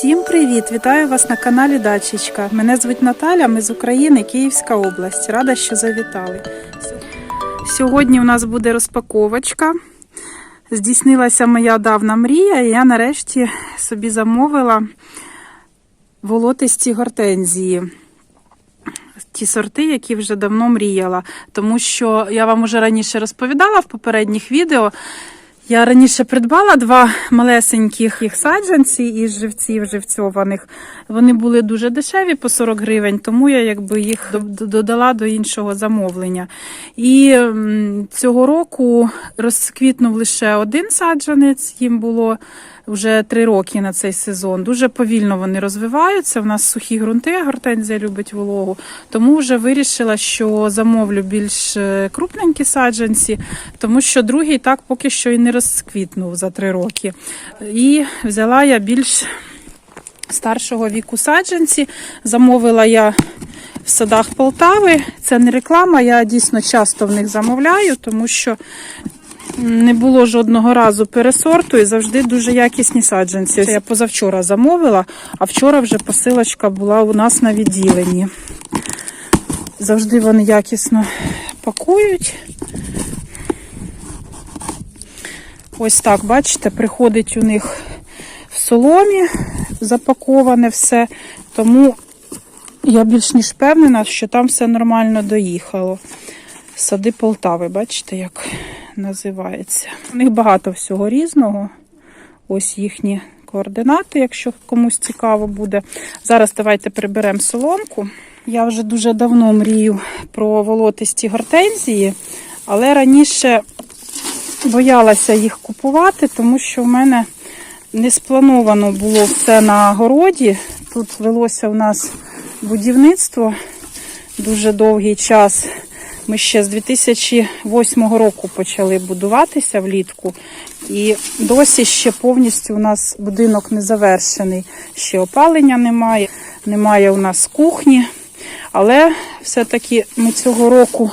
Всім привіт! Вітаю вас на каналі Дачечка. Мене звуть Наталя, ми з України, Київська область. Рада, що завітали. Сьогодні у нас буде розпаковочка. Здійснилася моя давна мрія, і я нарешті собі замовила волотисті гортензії. Ті сорти, які вже давно мріяла. Тому що я вам уже раніше розповідала в попередніх відео. Я раніше придбала два малесеньких їх саджанці із живців живцьованих. Вони були дуже дешеві по 40 гривень, тому я якби їх до- до- додала до іншого замовлення. І цього року розквітнув лише один саджанець, їм було вже три роки на цей сезон. Дуже повільно вони розвиваються. У нас сухі ґрунти, гортензія любить вологу. Тому вже вирішила, що замовлю більш е, крупненькі саджанці, тому що другий так поки що і не розквітнув за три роки. І взяла я більш старшого віку саджанці. Замовила я в садах Полтави. Це не реклама, я дійсно часто в них замовляю, тому що не було жодного разу пересорту і завжди дуже якісні саджанці. Ось Я позавчора замовила, а вчора вже посилочка була у нас на відділенні. Завжди вони якісно пакують. Ось так, бачите, приходить у них в соломі запаковане все. Тому я більш ніж впевнена, що там все нормально доїхало. Сади Полтави, бачите, як називається. У них багато всього різного. Ось їхні координати, якщо комусь цікаво буде. Зараз давайте приберемо соломку. Я вже дуже давно мрію про волотисті гортензії, але раніше боялася їх купувати, тому що в мене не сплановано було все на городі. Тут велося у нас будівництво дуже довгий час. Ми ще з 2008 року почали будуватися влітку, і досі ще повністю у нас будинок не завершений. Ще опалення немає, немає у нас кухні. Але все-таки ми цього року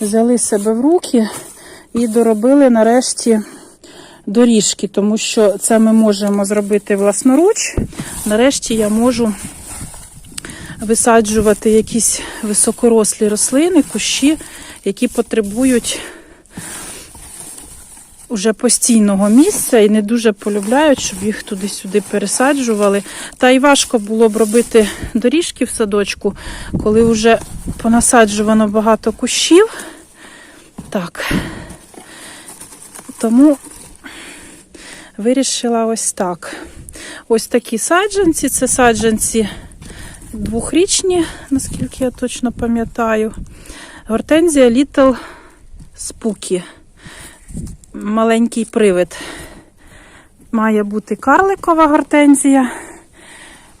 взяли себе в руки і доробили нарешті доріжки, тому що це ми можемо зробити власноруч. Нарешті я можу висаджувати якісь високорослі рослини, кущі, які потребують уже постійного місця і не дуже полюбляють, щоб їх туди-сюди пересаджували. Та й важко було б робити доріжки в садочку, коли вже понасаджувано багато кущів. Так. Тому вирішила ось так. Ось такі саджанці. Це саджанці двохрічні, наскільки я точно пам'ятаю. Гортензія Little Spooky. Маленький привид. Має бути карликова гортензія.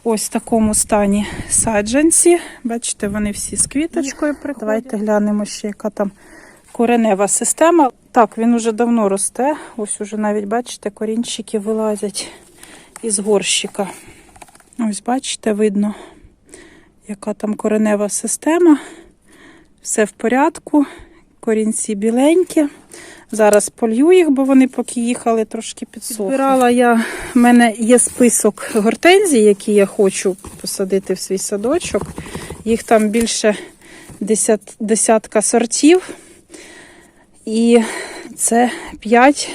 Ось в такому стані саджанці. Бачите, вони всі з квіточкою приходять. Давайте глянемо ще, яка там коренева система. Так, він уже давно росте. Ось уже навіть, бачите, корінчики вилазять із горщика. Ось, бачите, видно, яка там коренева система. Все в порядку. Корінці біленькі. Зараз полью їх, бо вони поки їхали, трошки підсохли. Збирала я, в мене є список гортензій, які я хочу посадити в свій садочок. Їх там більше десят, десятка сортів. І це 5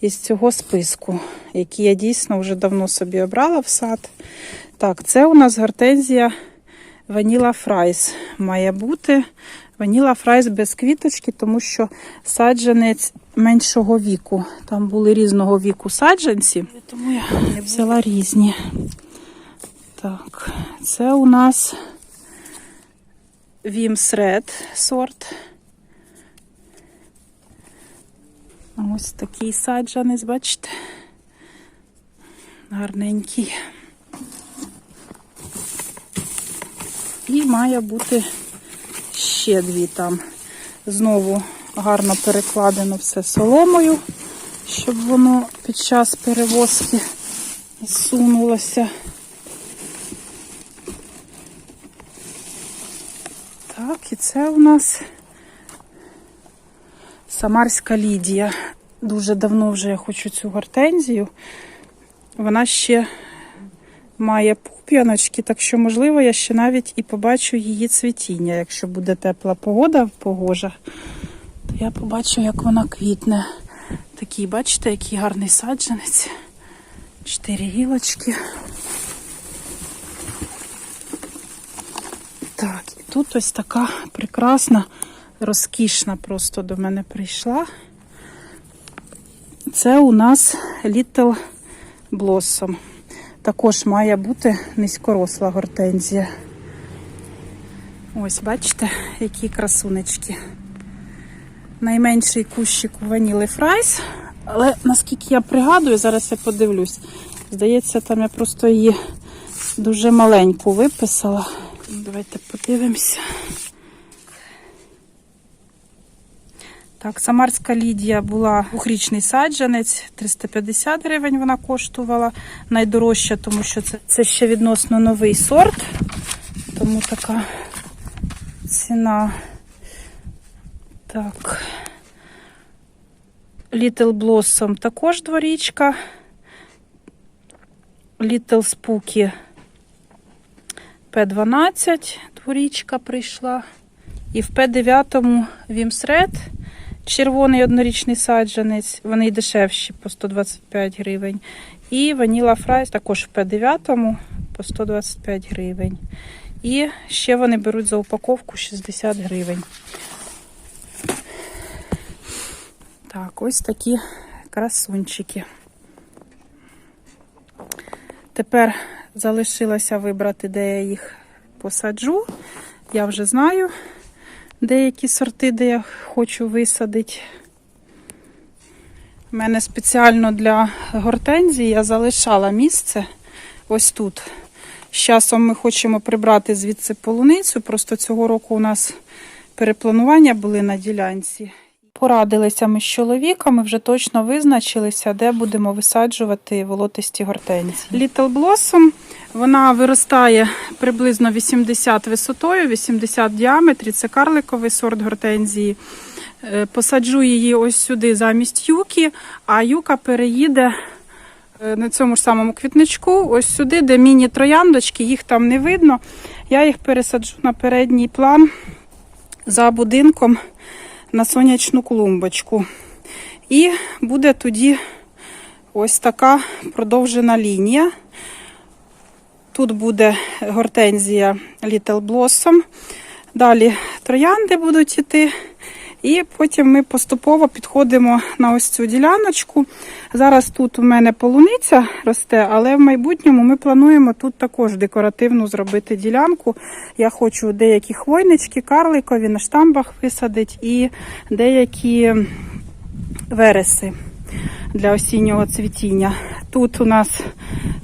із цього списку, які я дійсно вже давно собі обрала в сад. Так, це у нас гортензія Ваніла Фрайс має бути. Ваніла Фрайс без квіточки, тому що саджанець меншого віку. Там були різного віку саджанці, тому я взяла різні. Так, це у нас Вімс Ред сорт. Ось такий саджанець, бачите? Гарненький. Має бути ще дві там. Знову гарно перекладено все соломою, щоб воно під час перевозки сунулося. Так, і це у нас Самарська Лідія. Дуже давно вже я хочу цю гортензію. Вона ще має пуп'яночки, так що, можливо, я ще навіть і побачу її цвітіння. Якщо буде тепла погода, погожа, то я побачу, як вона квітне. Такий, бачите, який гарний саджанець. Чотири гілочки. Так, і тут ось така прекрасна, розкішна просто до мене прийшла. Це у нас Little Blossom. Також має бути низькоросла гортензія. Ось, бачите, які красунечки. Найменший кущик у ваніли фрайс. Але наскільки я пригадую, зараз я подивлюсь. Здається, там я просто її дуже маленьку виписала. Давайте подивимося. Так, Самарська Лідія була двохрічний саджанець, 350 гривень вона коштувала. Найдорожча, тому що це, це ще відносно новий сорт. Тому така ціна. Так. Little Blossom також дворічка. Little Spooky P12 дворічка прийшла. І в П9 Вімсред червоний однорічний саджанець. Вони дешевші по 125 гривень. І Ваніла Фрайс також в П9 по 125 гривень. І ще вони беруть за упаковку 60 гривень. Так, ось такі красунчики. Тепер залишилося вибрати, де я їх посаджу. Я вже знаю деякі сорти, де я хочу висадити. У мене спеціально для гортензії я залишала місце ось тут. З часом ми хочемо прибрати звідси полуницю. Просто цього року у нас перепланування були на ділянці. Порадилися ми з чоловіками, вже точно визначилися, де будемо висаджувати волотисті гортензії. Little Blossom, вона виростає приблизно 80 висотою, 80 в діаметрі. Це карликовий сорт гортензії. Е, Посаджу її ось сюди замість юки, а юка переїде е, на цьому ж самому квітничку, ось сюди, де міні-трояндочки, їх там не видно. Я їх пересаджу на передній план за будинком на сонячну клумбочку. І буде тоді ось така продовжена лінія. Тут буде гортензія Little Blossom. Далі троянди будуть йти. І потім ми поступово підходимо на ось цю діляночку. Зараз тут у мене полуниця росте, але в майбутньому ми плануємо тут також декоративну зробити ділянку. Я хочу деякі хвойнички, карликові на штамбах висадити і деякі вереси для осіннього цвітіння. Тут у нас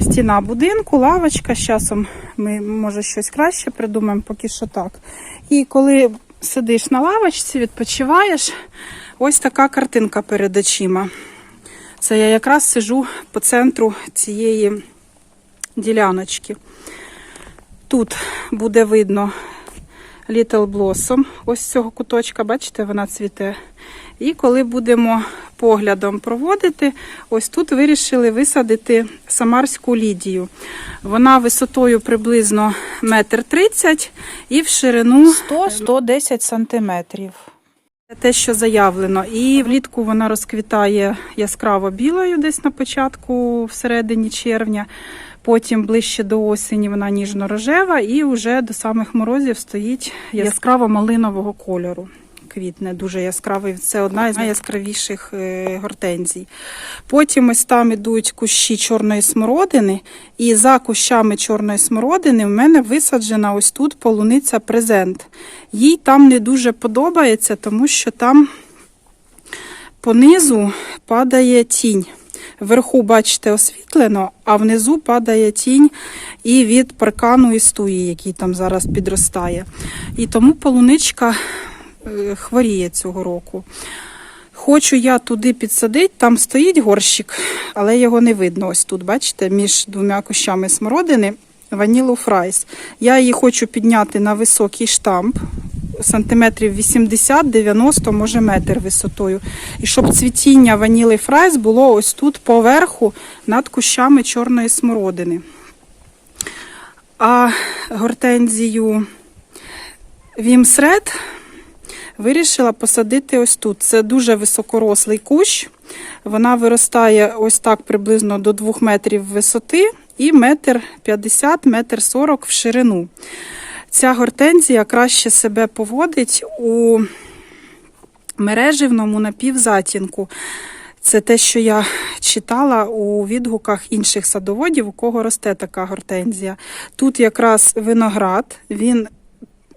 стіна будинку, лавочка. З часом ми, може, щось краще придумаємо, поки що так. І коли сидиш на лавочці, відпочиваєш, ось така картинка перед очима. Це я якраз сижу по центру цієї діляночки. Тут буде видно Little Blossom. Ось з цього куточка, бачите, вона цвіте. І коли будемо поглядом проводити, ось тут вирішили висадити самарську лідію. Вона висотою приблизно метр тридцять і в ширину 100-110 сантиметрів. Те, що заявлено. І влітку вона розквітає яскраво білою десь на початку, всередині червня. Потім ближче до осені вона ніжно-рожева і вже до самих морозів стоїть яскраво малинового кольору. Квітне дуже яскравий. Це одна із найяскравіших е, гортензій. Потім ось там ідуть кущі чорної смородини, і за кущами чорної смородини в мене висаджена ось тут полуниця презент. Їй там не дуже подобається, тому що там понизу падає тінь. Вверху, бачите, освітлено, а внизу падає тінь і від паркану і стуї, який там зараз підростає. І тому полуничка е, хворіє цього року. Хочу я туди підсадити, там стоїть горщик, але його не видно. Ось тут, бачите, між двома кущами смородини ванілу фрайс. Я її хочу підняти на високий штамп, сантиметрів 80-90, може метр висотою. І щоб цвітіння ваніли фрайс було ось тут поверху над кущами чорної смородини. А гортензію Вімсред вирішила посадити ось тут. Це дуже високорослий кущ. Вона виростає ось так приблизно до 2 метрів висоти і метр 50, метр 40 в ширину. Ця гортензія краще себе поводить у мереживному напівзатінку. Це те, що я читала у відгуках інших садоводів, у кого росте така гортензія. Тут якраз виноград, він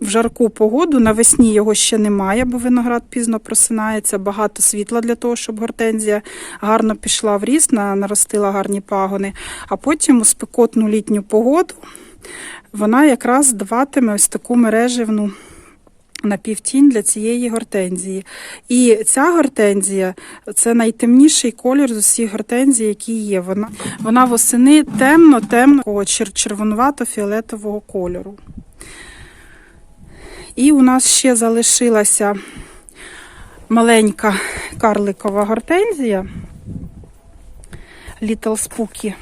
в жарку погоду, навесні його ще немає, бо виноград пізно просинається, багато світла для того, щоб гортензія гарно пішла в ріст, наростила гарні пагони. А потім у спекотну літню погоду вона якраз даватиме ось таку мереживну напівтінь для цієї гортензії. І ця гортензія це найтемніший колір з усіх гортензій, які є. Вона, вона восени темно-темного червонувато-фіолетового кольору. І у нас ще залишилася маленька карликова гортензія Little Spooky.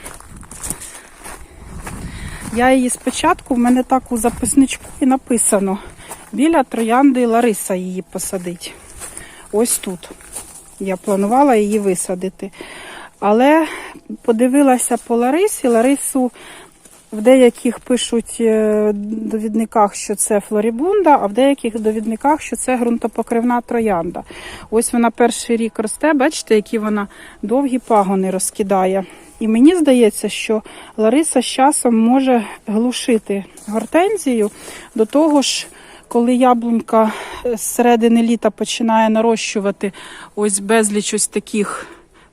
Я її спочатку, в мене так у записничку і написано. Біля троянди Лариса її посадить. Ось тут. Я планувала її висадити. Але подивилася по Ларисі. Ларису в деяких пишуть е, довідниках, що це флорібунда, а в деяких довідниках, що це ґрунтопокривна троянда. Ось вона перший рік росте, бачите, які вона довгі пагони розкидає. І мені здається, що Лариса з часом може глушити гортензію до того ж. Коли яблунька з середини літа починає нарощувати ось безліч ось таких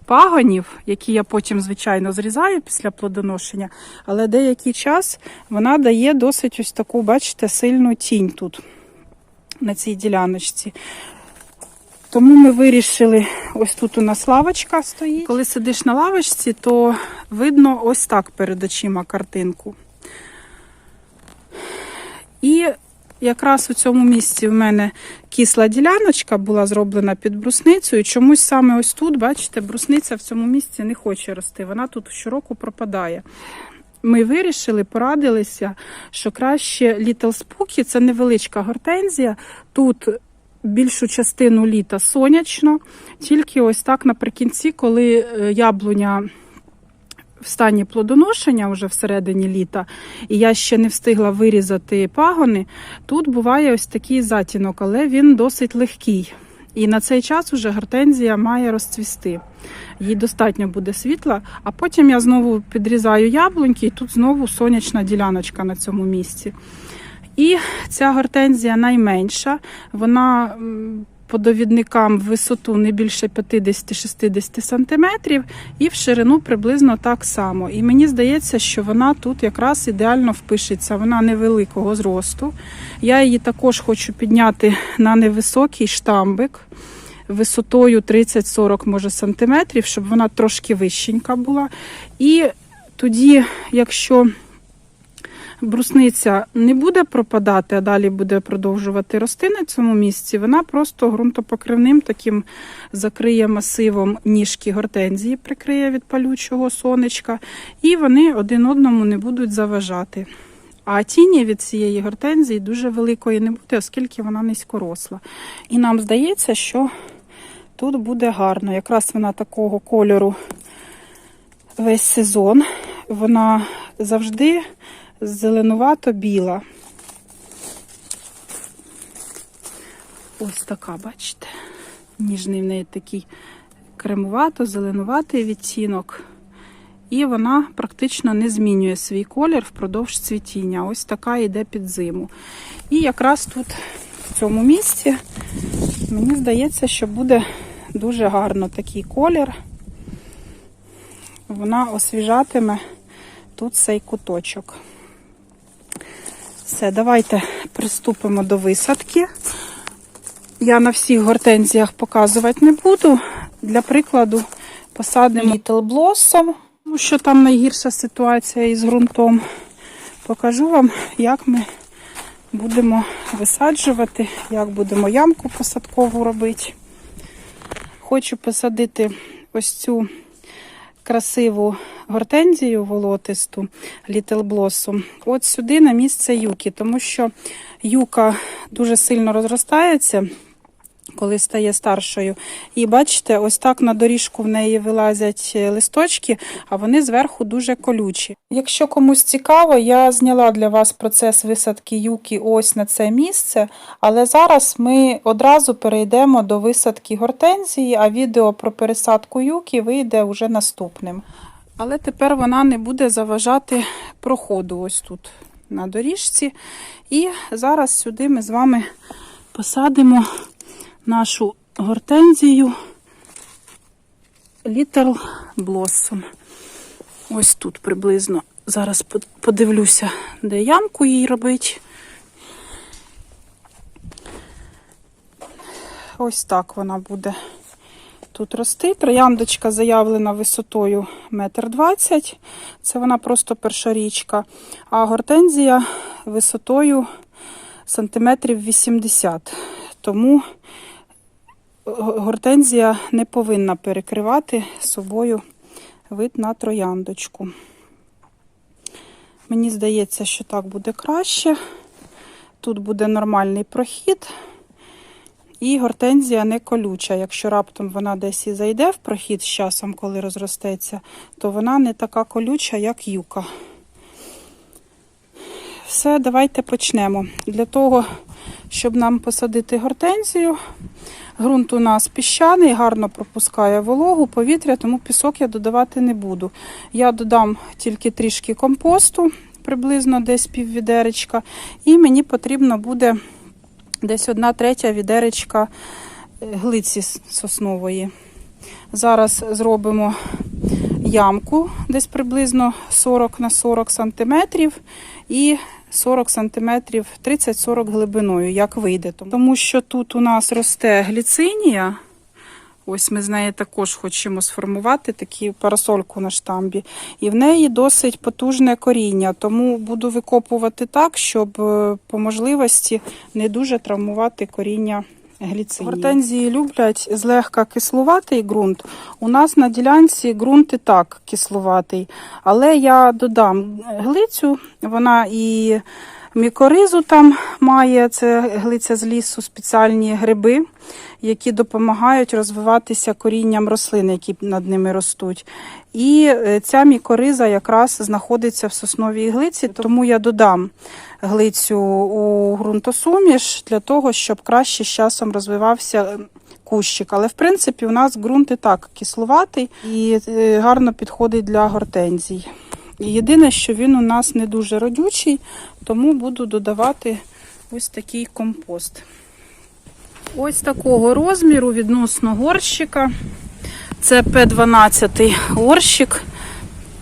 пагонів, які я потім, звичайно, зрізаю після плодоношення, але деякий час вона дає досить ось таку, бачите, сильну тінь тут, на цій діляночці. Тому ми вирішили, ось тут у нас лавочка стоїть. Коли сидиш на лавочці, то видно ось так перед очима картинку. І якраз у цьому місці в мене кисла діляночка була зроблена під брусницею. Чомусь саме ось тут, бачите, брусниця в цьому місці не хоче рости. Вона тут щороку пропадає. Ми вирішили, порадилися, що краще Little Spooky – це невеличка гортензія. Тут більшу частину літа сонячно, тільки ось так наприкінці, коли е, яблуня в стані плодоношення вже всередині літа, і я ще не встигла вирізати пагони, тут буває ось такий затінок, але він досить легкий. І на цей час уже гортензія має розцвісти. Їй достатньо буде світла, а потім я знову підрізаю яблуньки, і тут знову сонячна діляночка на цьому місці. І ця гортензія найменша, вона по довідникам в висоту не більше 50-60 см і в ширину приблизно так само. І мені здається, що вона тут якраз ідеально впишеться. Вона невеликого зросту. Я її також хочу підняти на невисокий штамбик висотою 30-40 може сантиметрів, щоб вона трошки вищенька була. І тоді, якщо брусниця не буде пропадати, а далі буде продовжувати рости на цьому місці, вона просто ґрунтопокривним таким закриє масивом ніжки гортензії, прикриє від палючого сонечка, і вони один одному не будуть заважати. А тіні від цієї гортензії дуже великої не буде, оскільки вона низькоросла. І нам здається, що тут буде гарно. Якраз вона такого кольору весь сезон. Вона завжди зеленувато-біла. Ось така, бачите? Ніжний в неї такий кремувато-зеленуватий відтінок. І вона практично не змінює свій колір впродовж цвітіння. Ось така йде під зиму. І якраз тут, в цьому місці, мені здається, що буде дуже гарно такий колір. Вона освіжатиме тут цей куточок. Все, давайте приступимо до висадки. Я на всіх гортензіях показувати не буду. Для прикладу, посадимо Little Blossom, тому що там найгірша ситуація із ґрунтом. Покажу вам, як ми будемо висаджувати, як будемо ямку посадкову робити. Хочу посадити ось цю красиву гортензію волотисту Little Blossom от сюди на місце юки, тому що юка дуже сильно розростається. Коли стає старшою. І бачите, ось так на доріжку в неї вилазять е, листочки, а вони зверху дуже колючі. Якщо комусь цікаво, я зняла для вас процес висадки юки ось на це місце, але зараз ми одразу перейдемо до висадки гортензії, а відео про пересадку юки вийде вже наступним. Але тепер вона не буде заважати проходу ось тут на доріжці. І зараз сюди ми з вами посадимо нашу гортензію Little Blossom. Ось тут приблизно. Зараз подивлюся, де ямку їй робить. Ось так вона буде тут рости. Трояндочка заявлена висотою 1,20 м. Це вона просто першорічка. А гортензія висотою сантиметрів 80 Тому гортензія не повинна перекривати собою вид на трояндочку. Мені здається, що так буде краще. Тут буде нормальний прохід. І гортензія не колюча. Якщо раптом вона десь і зайде в прохід з часом, коли розростеться, то вона не така колюча, як юка. Все, давайте почнемо. Для того, щоб нам посадити гортензію, ґрунт у нас піщаний, гарно пропускає вологу, повітря, тому пісок я додавати не буду. Я додам тільки трішки компосту, приблизно десь піввідеречка, і мені потрібно буде десь одна третя відеречка е, глиці соснової. Зараз зробимо ямку десь приблизно 40 на 40 сантиметрів і 40 сантиметрів 30-40 глибиною, як вийде. Тому що тут у нас росте гліцинія. Ось ми з неї також хочемо сформувати таку парасольку на штамбі. І в неї досить потужне коріння, тому буду викопувати так, щоб е, по можливості не дуже травмувати коріння гліцинії. Гортензії люблять злегка кислуватий ґрунт. У нас на ділянці ґрунт і так кислуватий, але я додам глицю, вона і мікоризу там має, це глиця з лісу, спеціальні гриби, які допомагають розвиватися корінням рослин, які над ними ростуть. І е, ця мікориза якраз знаходиться в сосновій глиці, тому я додам глицю у ґрунтосуміш для того, щоб краще з часом розвивався е, кущик. Але в принципі у нас ґрунт і так кислуватий і е, гарно підходить для гортензій. Єдине, що він у нас не дуже родючий, тому буду додавати ось такий компост. Ось такого розміру відносно горщика. Це П12 горщик.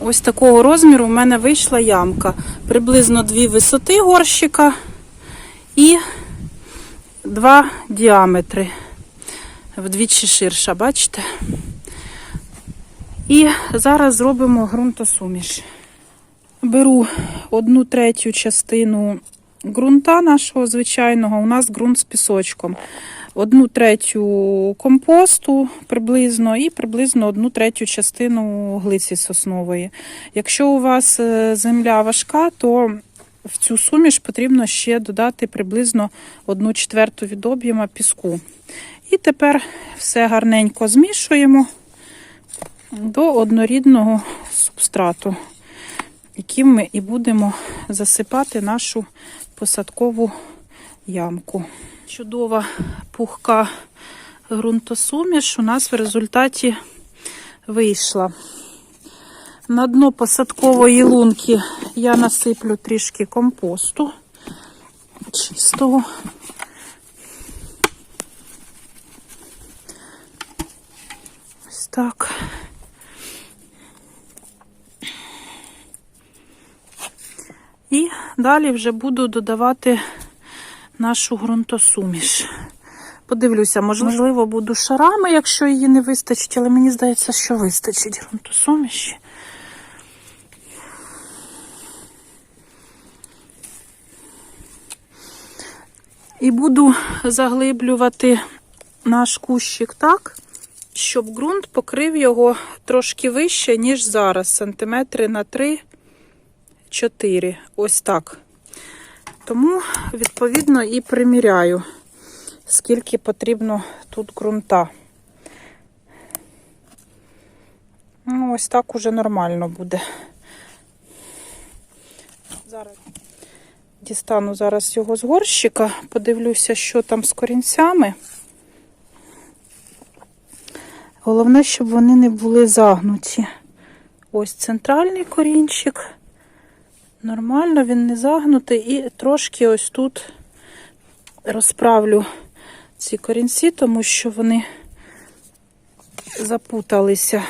Ось такого розміру у мене вийшла ямка. Приблизно дві висоти горщика і два діаметри. Вдвічі ширша, бачите? І зараз зробимо ґрунтосуміш. Беру одну третю частину ґрунта нашого звичайного. У нас ґрунт з пісочком. Одну третю компосту приблизно і приблизно одну третю частину глиці соснової. Якщо у вас е, земля важка, то в цю суміш потрібно ще додати приблизно одну четверту від об'єма піску. І тепер все гарненько змішуємо до однорідного субстрату, яким ми і будемо засипати нашу посадкову ямку. Чудова пухка ґрунтосуміш у нас в результаті вийшла. На дно посадкової лунки я насиплю трішки компосту чистого. Ось так. І далі вже буду додавати нашу ґрунтосуміш. Подивлюся, можливо, буду шарами, якщо її не вистачить, але мені здається, що вистачить ґрунтосуміші. І буду заглиблювати наш кущик так, щоб ґрунт покрив його трошки вище, ніж зараз, сантиметри на 3-4. Ось так. Тому, відповідно, і приміряю, скільки потрібно тут ґрунта. Ну, ось так уже нормально буде. Зараз дістану зараз його з горщика, подивлюся, що там з корінцями. Головне, щоб вони не були загнуті. Ось центральний корінчик. Нормально, він не загнутий. І трошки ось тут розправлю ці корінці, тому що вони запуталися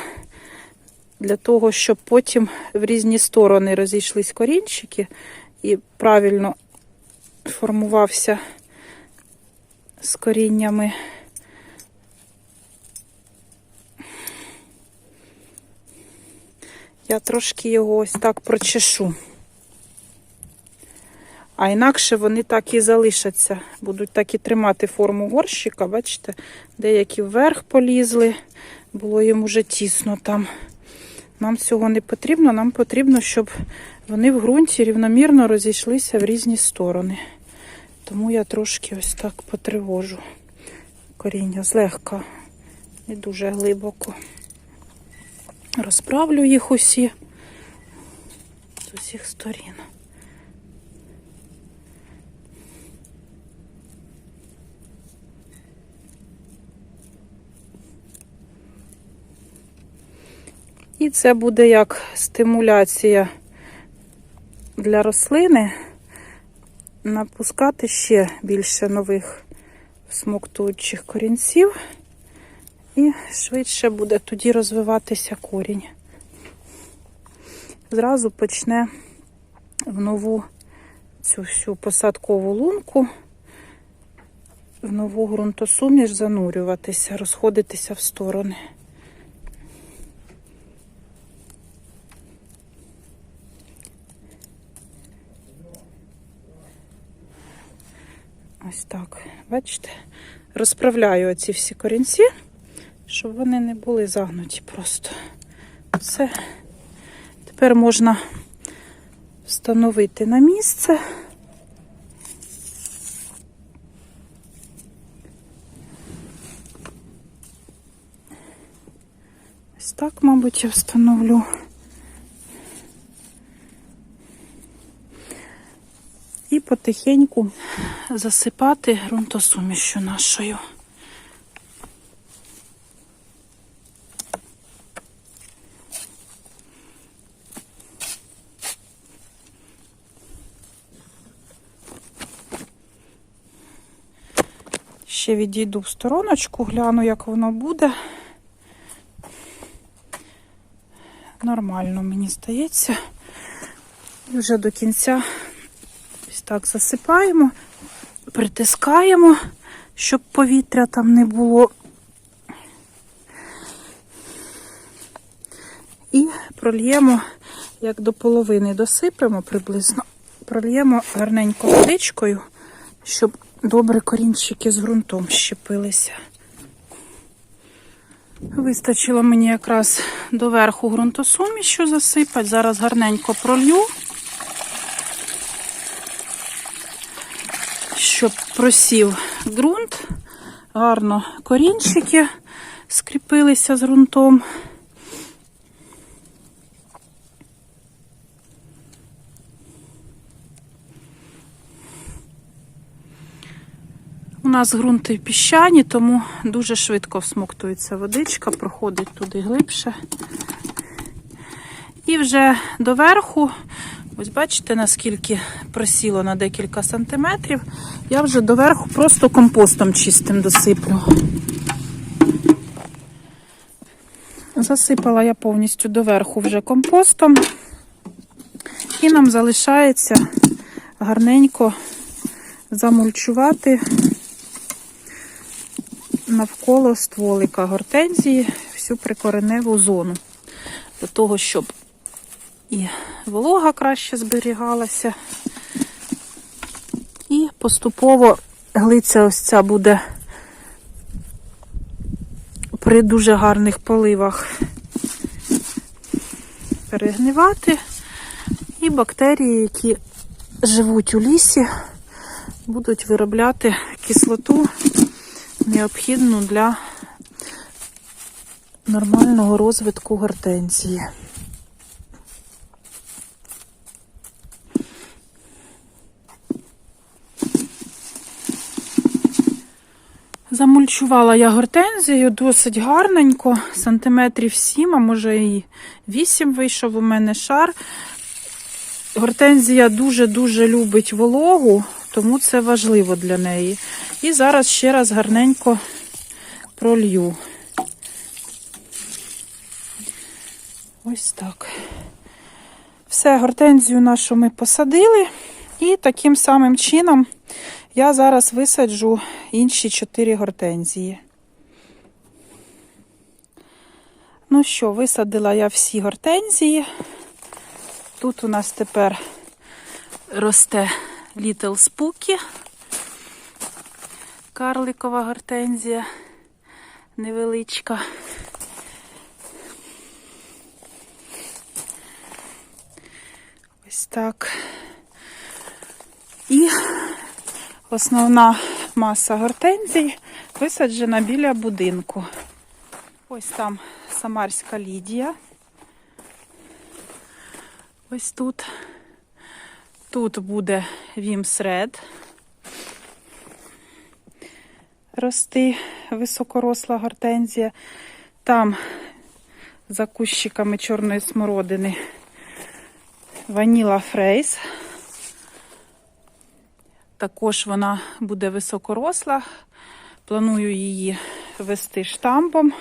для того, щоб потім в різні сторони розійшлись корінчики і правильно формувався з коріннями. Я трошки його ось так прочешу. А інакше вони так і залишаться, будуть так і тримати форму горщика. Бачите, деякі вверх полізли, було їм уже тісно там. Нам цього не потрібно, нам потрібно, щоб вони в ґрунті рівномірно розійшлися в різні сторони. Тому я трошки ось так потривожу коріння злегка, не дуже глибоко. Розправлю їх усі з усіх сторін. І це буде як стимуляція для рослини напускати ще більше нових смоктуючих корінців, і швидше буде тоді розвиватися корінь. Зразу почне в нову цю всю посадкову лунку, в нову ґрунтосуміш занурюватися, розходитися в сторони. Ось так, бачите, розправляю оці всі корінці, щоб вони не були загнуті просто. Все. Тепер можна встановити на місце. Ось так, мабуть, я встановлю. Потихеньку засипати ґрунтосумішю нашою. Ще відійду в стороночку, гляну, як воно буде. Нормально, мені здається. І вже до кінця ось так засипаємо, притискаємо, щоб повітря там не було. І прольємо, як до половини досипемо приблизно, прольємо гарненько водичкою, щоб добре корінчики з ґрунтом щепилися. Вистачило мені якраз до верху ґрунтосумішу засипати. Зараз гарненько пролью, щоб просів ґрунт, гарно корінчики скріпилися з ґрунтом. У нас ґрунти піщані, тому дуже швидко всмоктується водичка, проходить туди глибше. І вже доверху, ось бачите, наскільки просіло на декілька сантиметрів. Я вже доверху просто компостом чистим досиплю. Засипала я повністю доверху вже компостом. І нам залишається гарненько замульчувати навколо стволика гортензії всю прикореневу зону. Для того, щоб і волога краще зберігалася. І поступово глиця ось ця буде при дуже гарних поливах перегнивати. І бактерії, які живуть у лісі, будуть виробляти кислоту, необхідну для нормального розвитку гортензії. Замульчувала я гортензію досить гарненько, сантиметрів 7, а може і 8 вийшов у мене шар. Гортензія дуже-дуже любить вологу, тому це важливо для неї. І зараз ще раз гарненько пролью. Ось так. Все, гортензію нашу ми посадили. І таким самим чином я зараз висаджу інші чотири гортензії. Ну що, висадила я всі гортензії. Тут у нас тепер росте Little Spooky, карликова гортензія невеличка. Ось так. І основна маса гортензій висаджена біля будинку. Ось там Самарська Лідія. Ось тут. Тут буде Вімсред. Рости високоросла гортензія. Там за кущиками чорної смородини Ваніла Фрейс. Також вона буде високоросла. Планую її вести штамбом.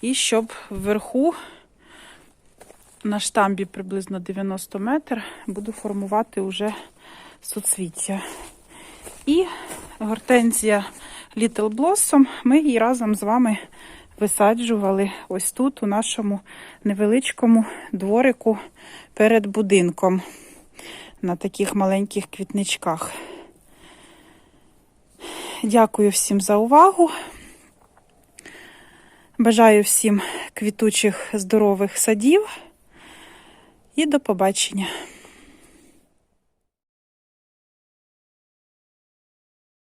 І щоб вверху на штамбі приблизно 90 метр буду формувати уже суцвіття. І гортензія Little Blossom ми її разом з вами висаджували ось тут, у нашому невеличкому дворику перед будинком на таких маленьких квітничках. Дякую всім за увагу. Бажаю всім квітучих здорових садів і до побачення.